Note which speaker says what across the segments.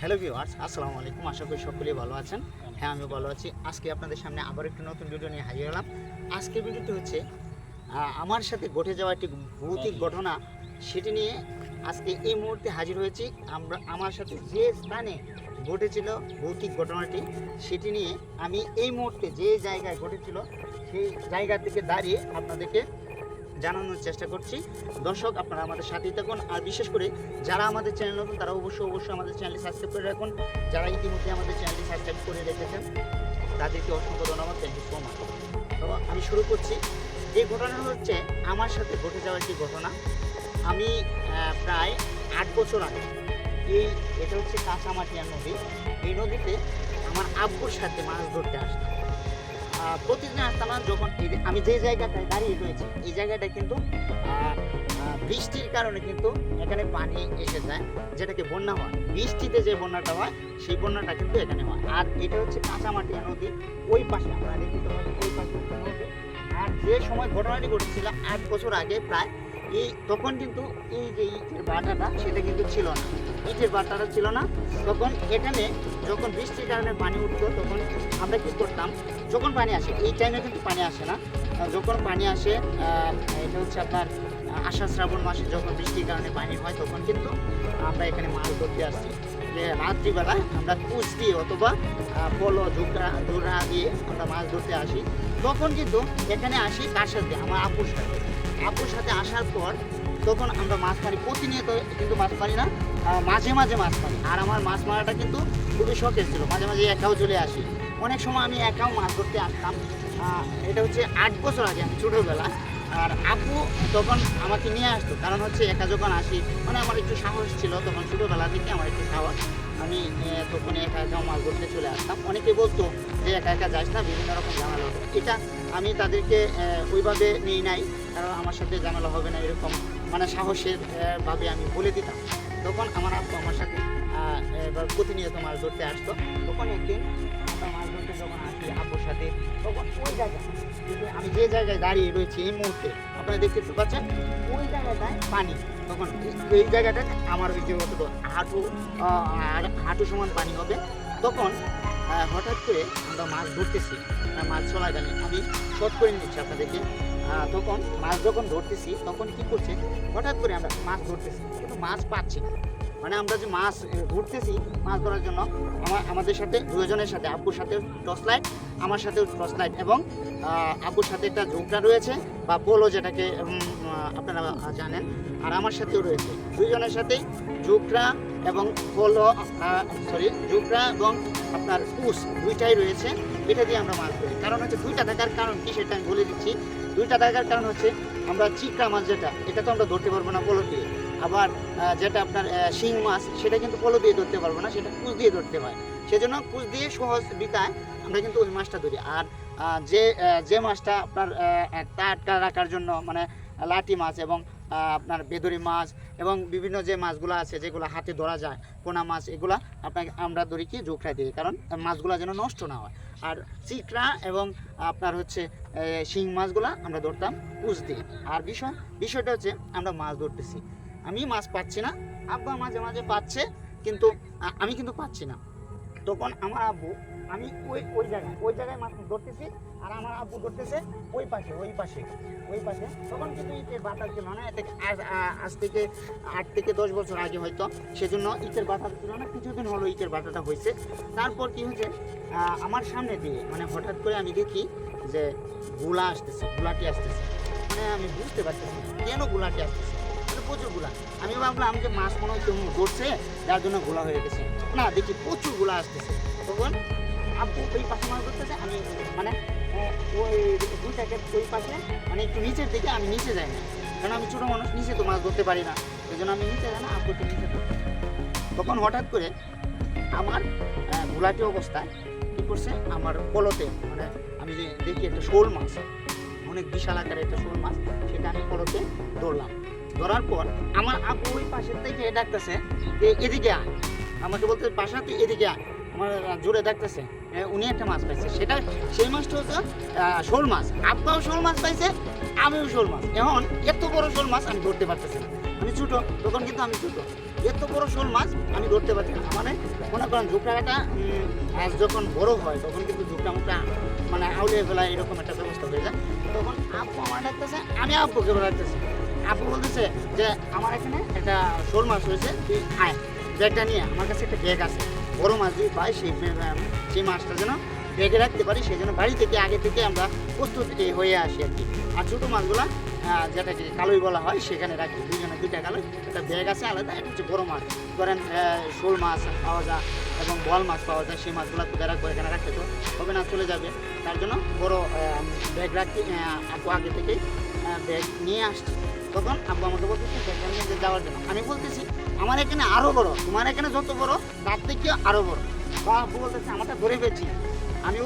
Speaker 1: Hello viewers আসসালামু আলাইকুম। আশা করি সকলেই ভালো আছেন। হ্যাঁ আমি ভালো আছি। আজকে আপনাদের সামনে আবার একটি নতুন ভিডিও নিয়ে হাজির হলাম। আজকে ভিডিওটি হচ্ছে আমার সাথে ঘটে যাওয়া একটি ভৌতিক ঘটনা। সেটি নিয়ে আজকে এই মুহূর্তে হাজির হয়েছি। আমরা আমার সাথে যে স্থানে ঘটেছিল ভৌতিক ঘটনাটি সেটি নিয়ে আমি এই মুহূর্তে যে জায়গায় ঘটেছিল সেই জায়গা থেকে দাঁড়িয়ে আপনাদেরকে জানানোর চেষ্টা করছি। দর্শক, আপনারা আমাদের সাথেই থাকুন। আর বিশেষ করে যারা আমাদের চ্যানেল নতুন, তারা অবশ্যই অবশ্যই আমাদের চ্যানেলটি সাবস্ক্রাইব করে রাখুন। যারা ইতিমধ্যে আমাদের চ্যানেলটি সাবস্ক্রাইব করে রেখেছেন, তাদেরকে অসংখ্য ধন্যবাদ। থ্যাংক ইউ সো মাচ তো আমি শুরু করছি। এই ঘটনা হচ্ছে আমার সাথে ঘটে যাওয়া একটি ঘটনা। আমি প্রায় আট বছর আগে, এই, এটা হচ্ছে কাঁচামাটিয়া নদী। এই নদীতে আমার আব্বুর সাথে মাছ ধরতে আসতাম। প্রতিদিন আসতাম যখন আমি যে জায়গাটায় দাঁড়িয়ে রয়েছি, এই জায়গাটা কিন্তু বৃষ্টির কারণে কিন্তু এখানে পানি এসে যায়, যেটাকে বন্যা হয়। বৃষ্টিতে যে বন্যাটা হয়, সেই বন্যাটা কিন্তু এখানে হয়। আর এটা হচ্ছে কাঁচামাটিয়া নদী। ওই পাশে আপনারা দেখতে ওই পাশে আর যে সময় ঘটনাটি ঘটেছিল আট বছর আগে প্রায়, এই তখন কিন্তু এই যে ইটের বাটাটা, সেটা কিন্তু ছিল না। ইটের বাটাটা ছিল না। তখন এখানে যখন বৃষ্টির কারণে পানি উঠতো, তখন আমরা কি করতাম, যখন পানি আসে, এই টাইমে কিন্তু পানি আসে না। যখন পানি আসে এটা হচ্ছে আপনার আষাঢ় শ্রাবণ মাসে যখন বৃষ্টির কারণে পানি হয়, তখন কিন্তু আমরা এখানে মাছ ধরতে আসছি যে রাত্রিবেলায় আমরা কুচ দিয়ে অথবা পলো, ঝুঁকড়া ধুরা দিয়ে আমরা মাছ ধরতে আসি। তখন কিন্তু এখানে আসি কার সাথে? আমার আপুর সাথে। আপুর সাথে আসার পর তখন আমরা মাছ মারি। প্রতিনিয়ত কিন্তু মাছ মারি না মাঝে মাঝে মাছ মারি। আর আমার মাছ মারাটা কিন্তু খুবই শখের ছিল। মাঝে মাঝে একাও চলে আসি। অনেক সময় আমি একাও মাছ ধরতে আসতাম। এটা হচ্ছে আট বছর আগে, আমি ছোটোবেলা। আর আপু তখন আমাকে নিয়ে আসতো। কারণ হচ্ছে একা যখন আসি মানে আমার একটু সাহস ছিল তখন ছোটোবেলা থেকে আমার একটু সাহস। আমি তখন একা একাও মাছ ধরতে চলে আসতাম। অনেকে বলতো যে একা একা যাস না, বিভিন্ন রকম ঝামেলা এটা আমি তাদেরকে ওইভাবে নিই নাই। কারণ আমার সাথে ঝামেলা হবে না, এরকম মানে সাহসের ভাবে আমি বলে দিতাম। তখন আমার আপু আমার সাথে এবার প্রতিনিয়ত মাছ ধরতে আসতো। তখন একদিন আমরা মাছ ধরতে যখন আসি আপুর সাথে, তখন ওই জায়গায় আমি যে জায়গায় দাঁড়িয়ে রয়েছি এই মুহূর্তে, আপনারা দেখতে পাচ্ছেন, ওই জায়গাটায় পানি। তখন এই- জায়গাটা আমার ওই যে অতটুকু হাঁটু আর হাঁটু সমান পানি হবে। তখন হঠাৎ করে আমরা মাছ ধরতেছি মাছ চলাকালীন আমি শর্ট করে নিচ্ছি আপনাদেরকে। তখন মাছ যখন ধরতেছি, তখন কি করছে, হঠাৎ করে আমরা মাছ ধরতেছি, কিন্তু মাছ পাচ্ছি না। মানে আমরা যে মাছ ঘুরতেছি মাছ ধরার জন্য আমার আমাদের সাথে, দুজনের সাথে, আব্বুর সাথে টর্চ লাইট আমার সাথেও টর্চ লাইট এবং আব্বুর সাথে একটা ঝোঁকটা রয়েছে বা পোলো যেটাকে আপনারা জানেন, আর আমার সাথেও রয়েছে। দুইজনের সাথেই ঝোঁকরা এবং পোলো সরি ঝোঁকরা এবং আপনার পুষ দুইটাই রয়েছে, এটা দিয়ে আমরা মাছ ধরি। কারণ হচ্ছে দুইটা থাকার কারণ কি সেটা আমি বলে দিচ্ছি। দুইটা থাকার কারণ হচ্ছে আমরা চিকড়া মাছ যেটা, এটা তো আমরা ধরতে পারব না পোলো দিয়ে আবার যেটা আপনার শিং মাছ সেটা কিন্তু পোলো দিয়ে ধরতে পারব না সেটা কুচ দিয়ে ধরতে হয়। সেজন্য কুচ দিয়ে সহজ বিতায় আমরা কিন্তু ওই মাছটা ধরি। আর যে যে মাছটা আপনার আহ, টাটকা রাখার জন্য মানে লাটি মাছ এবং আপনার বেদরি মাছ এবং বিভিন্ন যে মাছগুলো আছে যেগুলো হাতে ধরা যায় পোনা মাছ এগুলা আপনাকে আমরা ধরি কি জোখরা দিই কারণ মাছগুলো যেন নষ্ট না হয়। আর চিকড়া এবং আপনার হচ্ছে শিং মাছগুলা আমরা ধরতাম কুচ দিয়ে। আর বিষয় বিষয়টা হচ্ছে আমরা মাছ ধরতেছি। আমি মাছ পাচ্ছি না, আব্বা মাঝে মাঝে পাচ্ছে, কিন্তু আমি কিন্তু পাচ্ছি না। তখন আমার আব্বু, আমি ওই ওই জায়গায় ওই জায়গায় মাছ ধরতেছি, আর আমার আব্বু ধরতেছে ওই পাশে ওই পাশে ওই পাশে। তখন কিন্তু ইটের বাতাস ছিল না এটা আজ আজ থেকে আট থেকে দশ বছর আগে হয়তো, সেজন্য ইটের বাতাস ছিল না, কিছুদিন হলো ইটের বাটাটা হয়েছে। তারপর কি হয়েছে আমার সামনে দিয়ে মানে হঠাৎ করে আমি দেখি যে গুলা আসতেছে, গুলাটি আসতেছে। মানে আমি বুঝতে পারতেছি কেন গুলাটি আসতেছে? প্রচুরগুলা। আমি ভাবলাম যে মাছ মনে হয় কেউ ধরছে, যার জন্য গোলা হয়ে গেছে। না, দেখি প্রচুরগুলা আসতেছে। তখন আব্বু ওই পাশে মাছ ধরতেছে আমি মানে ওই দুই প্যাকেট ওই পাশে মানে একটু নিচের দিকে, আমি নিচে যাই না। কারণ আমি ছোটো মানুষ, নিচে তো মাছ ধরতে পারি না। এই জন্য আমি নিচে যাই না আব্বু একটু নিচে তখন হঠাৎ করে আমার গোলাটি অবস্থায় কী করছে, আমার পলতে মানে আমি যে দেখি একটা শোল মাছ, অনেক বিশাল আকারের একটা শোল মাছ ধরার পর আমার আব্বু ওই পাশের থেকে ডাকতেছে যে এদিকে আয়। আমাকে বলতে পাশা তুই এদিকে আয়। আমার জোরে ডাকতেছে উনি একটা মাছ পাইছে। সেটা, সেই মাছটা হচ্ছে শোল মাছ। আব্বাও শোল মাছ পাইছে, আমিও শোল মাছ। এখন এত বড় শোল মাছ আমি ধরতে পারতেছি না। আমি ছোটো, তখন কিন্তু আমি ছোটো। এত বড় শোল মাছ আমি ধরতে পারছি না। মানে মনে করেন ঝুঁকড়াটা মাছ যখন বড় হয়, তখন কিন্তু ঝুঁকটা মুখটা মানে আউলিয়ে ফেলা এরকম একটা ব্যবস্থা হয়ে যায়। তখন আব্বু আমার ডাকতেছে, আমি আব্বুকে ডাকতেছি আব্বু বলতেছে যে আমার এখানে একটা শোল মাছ হয়েছে তুই আয়। ব্যাগটা নিয়ে আমার কাছে একটা ব্যাগ আছে। বড় মাছ যদি পাই সেই সেই মাছটা যেন ব্যাগে রাখতে পারি সেই জন্য বাড়ি থেকে আগে থেকে আমরা প্রস্তুত হয়ে আসি আর কি। আর ছোটো মাছগুলা যেটাকে কালোই বলা হয় সেখানে রাখি। দুজনে দুইটা কালোই একটা ব্যাগ আছে আলাদা একটা হচ্ছে বড় মাছ। ধরেন শোল মাছ পাওয়া যায় এবং বল মাছ পাওয়া যায় সেই মাছগুলো কোথায় রাখব এখানে রাখতে তো হবে না চলে যাবে। তার জন্য বড় ব্যাগ রাখি আহ, আব্বু আগে থেকেই ব্যাগ নিয়ে আসছি। তখন আব্বু আমাকে বলতেছে যে যাওয়ার জন্য। আমি বলতেছি, আমার এখানে আরও বড়, তোমার এখানে যত বড়, তার থেকে আরও বড়। বা আব্বু বলতেছে, আমারটা ধরে পেয়েছি আমি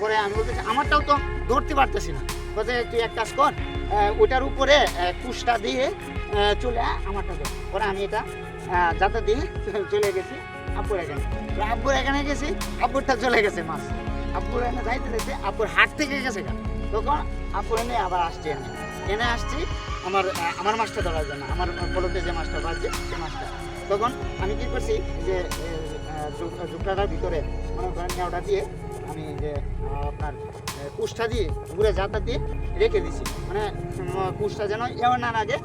Speaker 1: পরে আমি বলতেছি, আমারটাও তো ধরতে পারতেছি না। বলতে তুই এক কাজ কর ওটার উপরে কুশটা দিয়ে চলে আমারটা ধর। পরে আমি এটা যাতে দিয়ে চলে গেছি আব্বুর এখানে। আব্বুর এখানে গেছি, আব্বুরটা চলে গেছে মাছ। আব্বুর এখানে যাইতে যাইতে আব্বুর হাট থেকে গেছে তখন আব্বুর এনে আবার আসছি এনে। এনে আসছি আমার আমার মাছটা ধরার জন্য আমার পলতে যে মাছটা বাজছে সে মাছটা। তখন আমি কি করছি যে জুকটাটার ভিতরে মনে করেন নেওয়াটা দিয়ে আমি যে আপনার কুশটা দিয়ে ঘুরে জাতা দিয়ে রেখে দিছি। মানে কুশটা যেন এমন না লাগে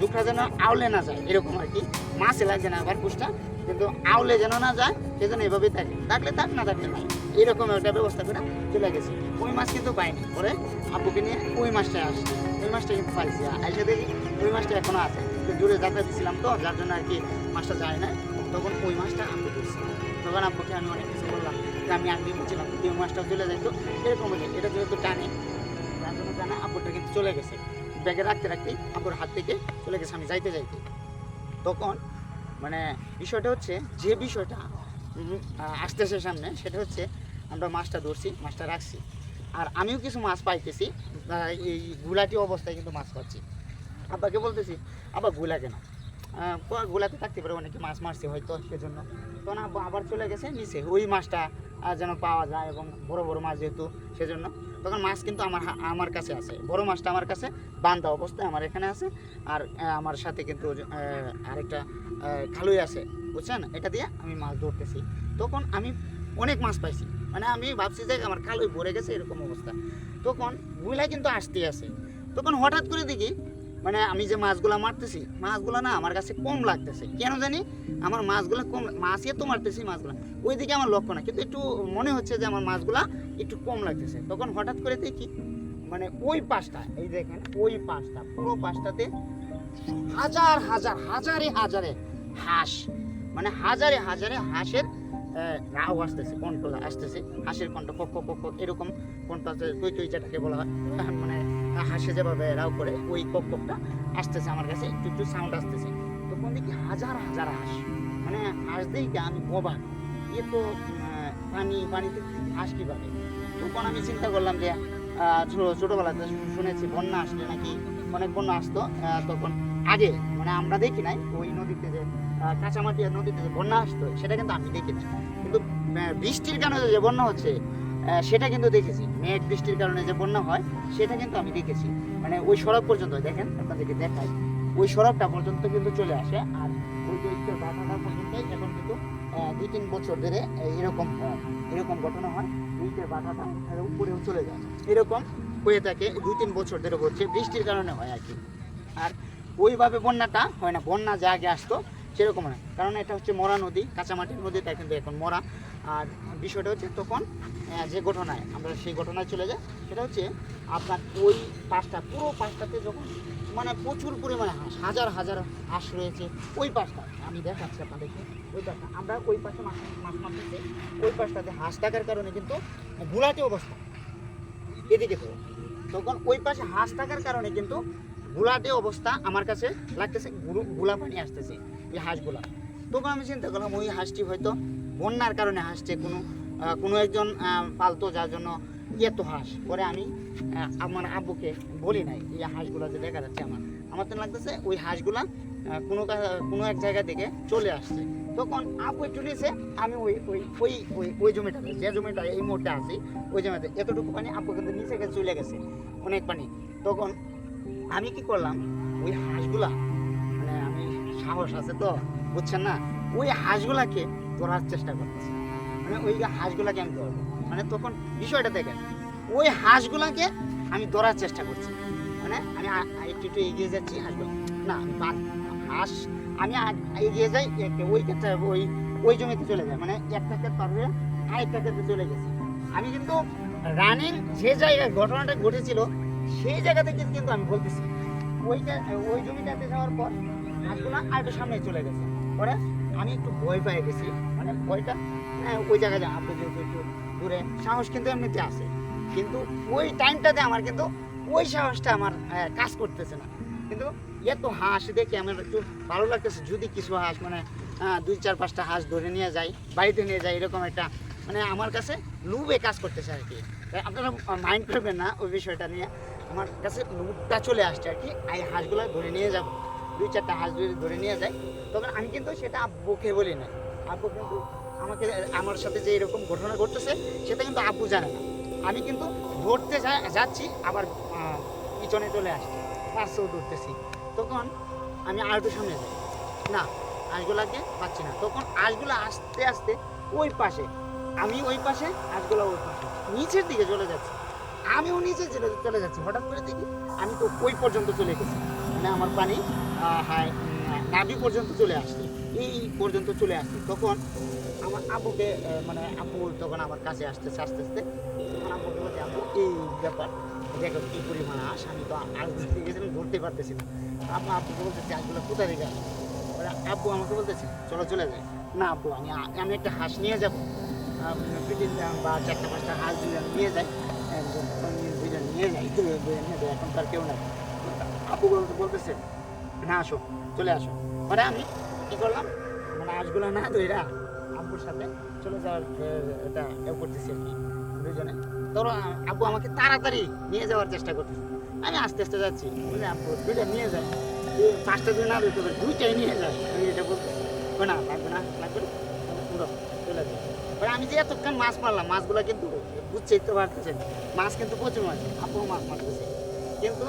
Speaker 1: জুকটা যেন আউলে না যায়, এরকম আর কি। মাছে লাগছে না আবার কুশটা কিন্তু আউলে যেন না যায়, সেজন্য এভাবেই থাকে। থাকলে থাক, না থাকলে নাই। এরকম একটা ব্যবস্থা করে চলে গেছি। ওই মাছ কিন্তু পাইনি। পরে আব্বুকে নিয়ে ওই মাছটা আসছে। ওই মাছটা কিন্তু পাইছি। আইসা দেখি ওই মাছটা এখনও আছে। দূরে যাত্রা দিছিলাম তো, যার জন্য আর কি মাছটা যায় না তখন ওই মাছটা আব্বু ধরছি তখন আব্বুকে আমি অনেক কিছু বললাম। যে আমি আগে বলছিলাম ওই মাছটা চলে যাইতো এরকম হয়ে এটা যেহেতু টানে জন্য টানে আব্বুটা কিন্তু চলে গেছে। ব্যাগে রাখতে রাখতেই আব্বুর হাত থেকে চলে গেছে আমি যাইতে যাইতে। তখন মানে বিষয়টা হচ্ছে, যে বিষয়টা আসতেছে সামনে, সেটা হচ্ছে আমরা মাছটা ধরছি, মাছটা রাখছি। আর আমিও কিছু মাছ পাইতেছি এই গুলাটি অবস্থায় কিন্তু মাছ পাচ্ছি। আব্বাকে বলতেছি আবারগুলা কেন? গুলাতে থাকতে পারে, অনেকে মাছ মারছে হয়তো সেজন্য। তখন আব্বা আবার চলে গেছে নিচে, ওই মাছটা যেন পাওয়া যায় এবং বড় বড় মাছ যেহেতু সেজন্য। তখন মাছ কিন্তু আমার আমার কাছে আছে। বড় মাছটা আমার কাছে বান্ধা অবস্থায় আমার এখানে আছে। আর আমার সাথে কিন্তু আরেকটা খালুই আছে, বুঝছেন? এটা দিয়ে আমি মাছ ধরতেছি। তখন আমি অনেক মাছ পাইছি। মানে আমি ভাবছি যে আমার খালুই ভরে গেছে, এরকম অবস্থা। তখনগুলা কিন্তু আসতে আছে তখন হঠাৎ করে দেখি মানে আমি যে মাছগুলা মারতেছি, মাছগুলা না আমার কাছে কম লাগতেছে। কেন জানি আমার মাছগুলা কম মাছই তো মারতেছি মাছগুলা। ওইদিকে আমার লক্ষ্য না, কিন্তু একটু মনে হচ্ছে যে আমার মাছগুলা একটু কম লাগতেছে। তখন হঠাৎ করে দেখি মানে ওই পাশটা, এই দেখেন, ওই পাশটা, পুরো পাশটাতে হাজার হাজার, হাজারে হাজারে হাঁস। মানে হাজারে হাজারে হাঁসের রাও আসতেছে কণ্ঠ আসতেছে, হাঁসের কণ্ঠ কক কক এরকম কণ্ঠ আছে তুই তুই যেটাকে বলা হয়। মানে হাঁসে যেভাবে রাও করে, ওই কক ককটা আসতেছে আমার কাছে, একটু একটু সাউন্ড আসতেছে। তখন দেখি হাজার হাজার হাঁস মানে হাঁস দেখে আমি অবাক এ তো পানি, পানিতে হাঁস কীভাবে? তখন আমি চিন্তা করলাম যে ছোটবেলাতে শুনেছি, বন্যা আসলে নাকি অনেক বন্যা আসতো তখন আগে মানে আমরা দেখি নাই, ওই নদীতে যে কাঁচামাটি নদীতে যে বন্যা আসতো, সেটা কিন্তু আমি দেখেছি কিন্তু বৃষ্টির কারণে যে বন্যা হচ্ছে সেটা কিন্তু দেখেছি। মেঘ বৃষ্টির কারণে যে বন্যা হয়, সেটা কিন্তু আমি দেখেছি। মানে ওই সড়ক পর্যন্ত, দেখেন, আপনাদেরকে দেখাই। ওই সড়কটা পর্যন্ত কিন্তু চলে আসে, আর ওই যে ইটের বাটাটা পর্যন্ত, এখন কিন্তু দুই তিন বছর ধরে এরকম এরকম ঘটনা হয়। বাটাটা আর উপরেও চলে যায়। এরকম হয়ে থাকে, দুই তিন বছর ধরে হচ্ছে, বৃষ্টির কারণে হয় আর কি। আর ওইভাবে বন্যাটা হয় না। বন্যা যা আগে আসতো সেরকম না কারণ এটা হচ্ছে মরা নদী, কাঁচামাটির নদীটা কিন্তু এখন মরা। আর বিষয়টা হচ্ছে তখন যে ঘটনায়, আমরা সেই ঘটনায় চলে যাই, সেটা হচ্ছে আপনার ওই পাশটা, পুরো পাশটাতে যখন মানে প্রচুর পরিমাণে হাঁস, হাজার হাজার হাঁস রয়েছে, ওই পাশটা, আমি দেখাচ্ছি আপনাদেরকে, ওই পাশটা, আমরা ওই পাশে মাছ মাছ মারতেছি, ওই পাশটাতে হাঁস থাকার কারণে কিন্তু ঘোলাটে অবস্থা। এদিকে তো তখন ওই পাশে হাঁস থাকার কারণে কিন্তু ঘোলাটে অবস্থা আমার কাছে লাগতেছে গোলা পানি আসতেছে। এই হাঁসগুলা। তখন আমি চিন্তা করলাম, ওই হাঁসটি হয়তো বন্যার কারণে হাসছে কোনো কোনো একজন পালতো, যার জন্য এত হাঁস। পরে আমি আমার আব্বুকে বলি নাই, এই হাঁসগুলা যে দেখা যাচ্ছে আমার। আমার তো লাগতেছে ওই হাঁসগুলা কোনো কোনো এক জায়গা থেকে চলে আসছে। তখন আব্বু একটু নিয়েছে আমি ওই ওই ওই ওই ওই জমিটাতে যে জমিটা এই মুহূর্তে আছি, ওই জমিতে এতটুকু পানি আব্বু কিন্তু নিচে গেছে, চলে গেছে, অনেক পানি। তখন আমি কি করলাম, ওই হাঁসগুলা সাহস আছে তো, বুঝছেন না? ওই হাঁসগুলাকে ধরার চেষ্টা করতেছে। মানে ওই হাঁসগুলাকে আমি ধরবো। মানে তখন বিষয়টা দেখেন, ওই হাঁসগুলাকে আমি ধরার চেষ্টা করছি। মানে আমি একটু একটু এগিয়ে যাচ্ছি, হাঁসগুলো না হাঁস আমি এগিয়ে যাই ওই ক্ষেত্রে ওই ওই জমিতে চলে যায়। মানে একটা ক্ষেত পার আরেকটা ক্ষেত্রে চলে গেছে। আমি কিন্তু রানিং যে জায়গায় ঘটনাটা ঘটেছিল, সেই জায়গা থেকে কিন্তু আমি বলতেছি। ওইটা, ওই জমিটাতে যাওয়ার পর সামনে চলে গেছে। পরে আমি একটু ভয় পেয়ে গেছি। মানে ভয়টা হ্যাঁ, ওই জায়গায় আপনি যেহেতু একটু দূরে সাহস কিন্তু এমনিতে কিন্তু ওই টাইমটাতে আমার কিন্তু ওই সাহসটা আমার কাজ করতেছে না। কিন্তু এত হাঁস দেখে আমার একটু ভালো লাগতেছে যদি কিছু হাঁস মানে দুই চার পাঁচটা হাঁস ধরে নিয়ে যাই বাড়িতে নিয়ে যাই এরকম একটা মানে আমার কাছে লুবে কাজ করতেছে আর কি। আপনারা মাইন্ড করবেন না ওই বিষয়টা নিয়ে। আমার কাছে লুবটা চলে আসছে আর কি এই হাঁসগুলো ধরে নিয়ে যাব। দুই চারটা হাঁস যদি ধরে নিয়ে যাই তখন আমি কিন্তু সেটা আব্বুকে বলি না আব্বু কিন্তু আমাকে, আমার সাথে যে এরকম ঘটনা ঘটতেছে, সেটা কিন্তু আব্বু জানে না। আমি কিন্তু ধরতে যাচ্ছি, আবার পিছনে চলে আসছি, পাশেও ধরতেছি। তখন আমি আর একটু সামনে যাই। না আঁশগুলাকে পাচ্ছি না। তখন আঁশগুলো আস্তে আস্তে ওই পাশে আমি ওই পাশে আঁশগুলো ওই পাশে, নিচের দিকে চলে যাচ্ছি। আমিও নিচে চলে যাচ্ছি। হঠাৎ করে দেখি আমি তো ওই পর্যন্ত চলে গেছি। মানে আমার পানি নাভি পর্যন্ত চলে আসছে। এই পর্যন্ত চলে আসছে। তখন আমার আব্বুকে মানে আব্বু তখন আমার কাছে আসতেছে আস্তে আস্তে তখন আব্বুকে বলছে আব্বু, এই ব্যাপার, দেখো কী পরিমাণ আস আমি তো আজ ধরতে গেছিলাম, ধরতে পারতেছি না। আব্বু, আব্বুকে বলতেছি আজগুলো কোথায় থেকে আসবে আব্বু আমাকে বলতেছে, চলো চলে যাই। না, আব্বু, আমি আমি একটা হাঁস নিয়ে যাব। দুদিন বা চারটা পাঁচটা হাঁস দুজন নিয়ে যাই। দুজন নিয়ে যাই দুজন নিয়ে যাই, এখন তার কেউ নাই। আব্বু বলতে, বলতেছে না, আসো, চলে আসো। মানে আমি কি করলাম? মানে হাঁসগুলো না ধইরা আব্বুর সাথে চলে যাওয়ার এটা এ করতেছি আর কি দুজনে ধরো, আব্বু আমাকে তাড়াতাড়ি নিয়ে যাওয়ার চেষ্টা করতেছে। আমি আস্তে আস্তে যাচ্ছি। বুঝলে আব্বু, দুইটা নিয়ে যায় পাঁচটা দিন না দিতে দুইটাই নিয়ে যায় আমি এটা বলতেছি, না লাগবে না লাগবে না। পুরো চলে যায় এবার আমি যে এতক্ষণ মাছ মারলাম, মাছগুলো কিন্তু বুঝছেই তো পারতেছেন, মাছ কিন্তু প্রচুর মাছ আপু মাছ মারতেছে। কিন্তু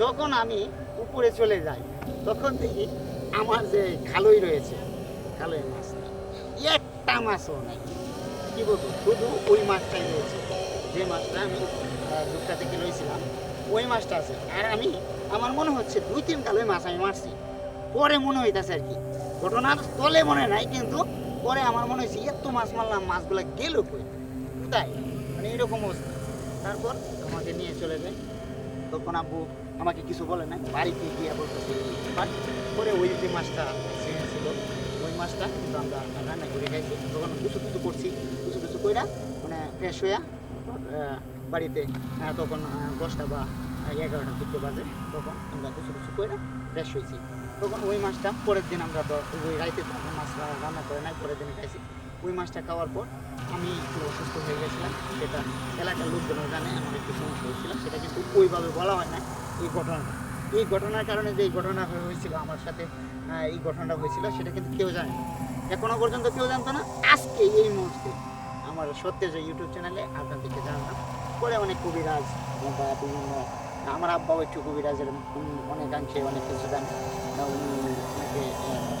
Speaker 1: যখন আমি উপরে চলে যাই তখন দেখি আমার যে খালই রয়েছে খালই মাছ একটা মাছও নাই। কি বলব, শুধু ওই মাছটাই রয়েছে। যে মাছটা আমি দুটা থেকে লইছিলাম, ওই মাছটা আছে। আর আমি, আমার মনে হচ্ছে দুই, তিন কালোই মাছ আমি মারছি। পরে মনে হইতেছে আর কি। ঘটনার তলে মনে নাই, কিন্তু পরে আমার মনে হয়েছে এত মাছ মারলাম, মাছগুলো গেল কই? কোথায় মানে এরকম অবস্থা। তারপর আমাকে নিয়ে চলে যায় তখন আব্বু আমাকে কিছু বলে না বাড়িতে গিয়ে বলতেছে বাট পরে ওই যে মাছটা ছিল, ওই মাছটা কিন্তু আমরা রান্না করে খাইছি। তখন কিছু কিছু করছি কিছু কিছু কইরা মানে ফ্রেশ হইয়া বাড়িতে তখন দশটা বা এগারোটা দিকে বাজে, তখন আমরা কিছু কিছু কইরা ফ্রেশ হয়েছি তখন ওই মাছটা পরের দিন আমরা ওই রাইতে তখন মাছ রান্না করে নাই, পরের দিন খাইছি। ওই মাছটা খাওয়ার পর আমি একটু অসুস্থ হয়ে গেছিলাম। সেটা এলাকার লোকজনও জানে, আমার একটু সমস্যা হয়েছিল। সেটা কিন্তু ওইভাবে বলা হয় না এই ঘটনাটা এই ঘটনার কারণে যে ঘটনা হয়ে- হয়েছিল আমার সাথে আহ, এই ঘটনাটা হয়েছিল সেটা কিন্তু কেউ জানে না। এখনও পর্যন্ত কেউ জানতো না। আজকে এই মুহূর্তে আমার সত্যের যে ইউটিউব চ্যানেলে আপনাদেরকে জানলাম। পরে অনেক কবিরাজ বা বিভিন্ন আমার আব্বাও একটু কবিরাজের অনেকাংশে অনেক কিছু জানে উনি অনেকে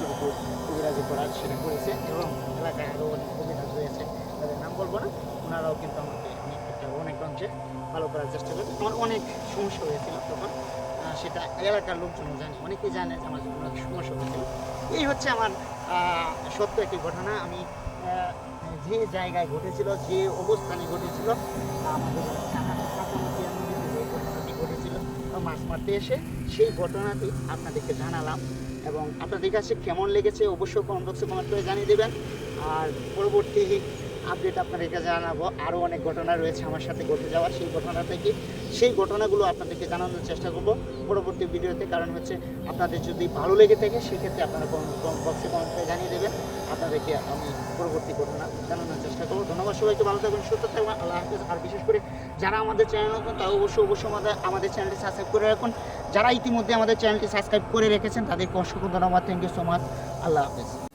Speaker 1: যতটুকু কবিরাজি করার সেটা করেছে এবং এলাকায় আরও অনেক কবিরাজ রয়েছে তাদের নাম বলব না। ওনারাও কিন্তু আমাকে অনেক অনেক অংশে ভালো করার চেষ্টা করেছে আমার অনেক সমস্যা হয়েছিল তখন। সেটা এলাকার লোকজনও জানে, অনেকেই জানে যে আমার অনেক সমস্যা হয়েছিল। এই হচ্ছে আমার সত্য একটি ঘটনা। আমি যে জায়গায় ঘটেছিল, যে অবস্থানে ঘটেছিল, আমাদের মাছ মারতে এসে সেই ঘটনাটি আপনাদেরকে জানালাম এবং আপনাদের কাছে কেমন লেগেছে অবশ্যই কমেন্ট বক্সে কমেন্ট করে জানিয়ে দেবেন। আর পরবর্তী আপডেট আপনাদেরকে জানাব আরও অনেক ঘটনা রয়েছে আমার সাথে ঘটে যাওয়া সেই ঘটনা থেকে। সেই ঘটনাগুলো আপনাদেরকে জানানোর চেষ্টা করব পরবর্তী ভিডিওতে, কারণ হচ্ছে আপনাদের যদি ভালো লেগে থাকে, সেক্ষেত্রে আপনারা বক্সে কমেন্ট জানিয়ে দেবেন। আপনাদেরকে আমি পরবর্তী ঘটনা জানানোর চেষ্টা করব। ধন্যবাদ সবাইকে, ভালো থাকবেন, সুস্থ থাকবেন, আল্লাহ হাফিজ। আর বিশেষ করে যারা আমাদের চ্যানেল নতুন, তারা অবশ্যই অবশ্যই আমাদের আমাদের চ্যানেলটি সাবস্ক্রাইব করে রাখুন। যারা ইতিমধ্যে আমাদের চ্যানেলটি সাবস্ক্রাইব করে রেখেছেন, তাদেরকে অসংখ্য ধন্যবাদ। Thank you so much Allah Hafiz.